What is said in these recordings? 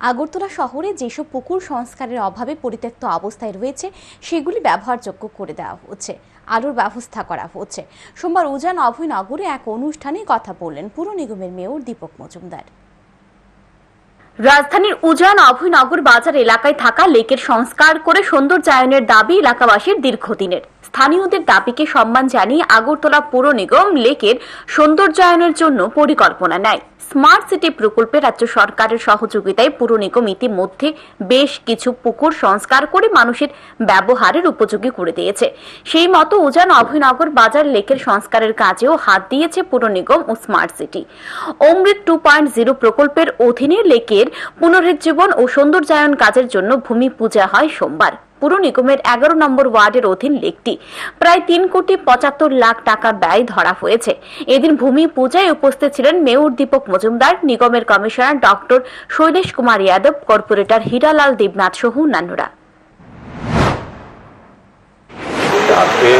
আগরতলা শহরে যেসব পুকুর সংস্কারের অভাবে পরিত্যক্ত অবস্থায় রয়েছে, সেগুলি ব্যবহারযোগ্য করে দেওয়া হচ্ছে, আলোর ব্যবস্থা করা হচ্ছে। সোমবার উজান অভয়নগরে এক অনুষ্ঠানে কথা বললেন পুর নিগমের মেয়র দীপক মজুমদার। রাজধানীর উজান অভয়নগর বাজার এলাকায় থাকা লেকের সংস্কার করে সৌন্দর্যায়নের দাবি এলাকাবাসীর দীর্ঘদিনের। স্থানীয়দের দাবিকে সম্মান জানিয়ে আগরতলা পৌর নিগম লেকের সৌন্দর্যায়নের জন্য পরিকল্পনা নেয়। স্মার্ট সিটি প্রকল্পে রাজ্য সরকারের সহযোগিতায় পুর নিগম ইতিমধ্যে বেশ কিছু পুকুর সংস্কার করে মানুষের ব্যবহারের উপযোগী করে দিয়েছে। সেই মতো উজান অভয়নগর বাজার লেকের সংস্কারের কাজেও হাত দিয়েছে পুর নিগম ও smart city. Amrut two point zero প্রকল্পের অধীনে লেকের পুনরুজ্জীবন ও সৌন্দর্যায়ন কাজের জন্য ভূমি পূজা হয় সোমবার। পুর নিগমের এগারো নম্বর ওয়ার্ডের অধীন লেকটি। প্রায় তিন কোটি পঁচাত্তর লাখ টাকা ব্যয় ধরা হয়েছে। এদিন ভূমি পূজায় উপস্থিত ছিলেন মেয়র দীপক মজুমদার, নিগমের commissioner doctor Shailesh Kumar Yadav corporator Hiralal Debnath সহ অন্যান্যরা। আজকে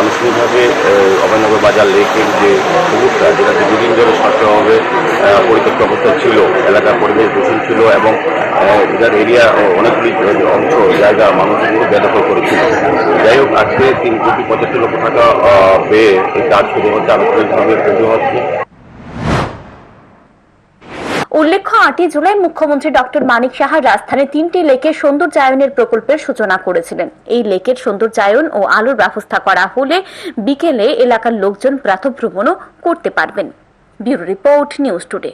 আনুষ্ঠানিকভাবে অভয়নগর বাজার লেকের যে পুকুরটা যেটা দীর্ঘদিন ধরে সরকারভাবে পরিত্যক্ত অবস্থায় ছিল, এলাকার পরিবেশ দূষণ ছিল এবং এটার এরিয়া অনেকগুলি জায়গা মানুষগুলো বেদখল করেছিল। যাই হোক, আজকে তিন কোটি পঁচাত্তর লক্ষ টাকা ব্যয়ে এই কাজ শুরু হচ্ছে আনুষ্ঠানিকভাবে শুরু হচ্ছে। উল্লেখ্য, আটই জুলাই মুখ্যমন্ত্রী ডক্টর মানিক সাহা রাজধানী তিনটি লেকের সৌন্দর্যায়নের প্রকল্পের সূচনা করেছিলেন। এই লেকের সৌন্দর্যায়ন ও আলোর ব্যবস্থা করা হলে বিকেলে এলাকার লোকজন প্রাতভ্রমণও করতে পারবেন। Bureau report, news today.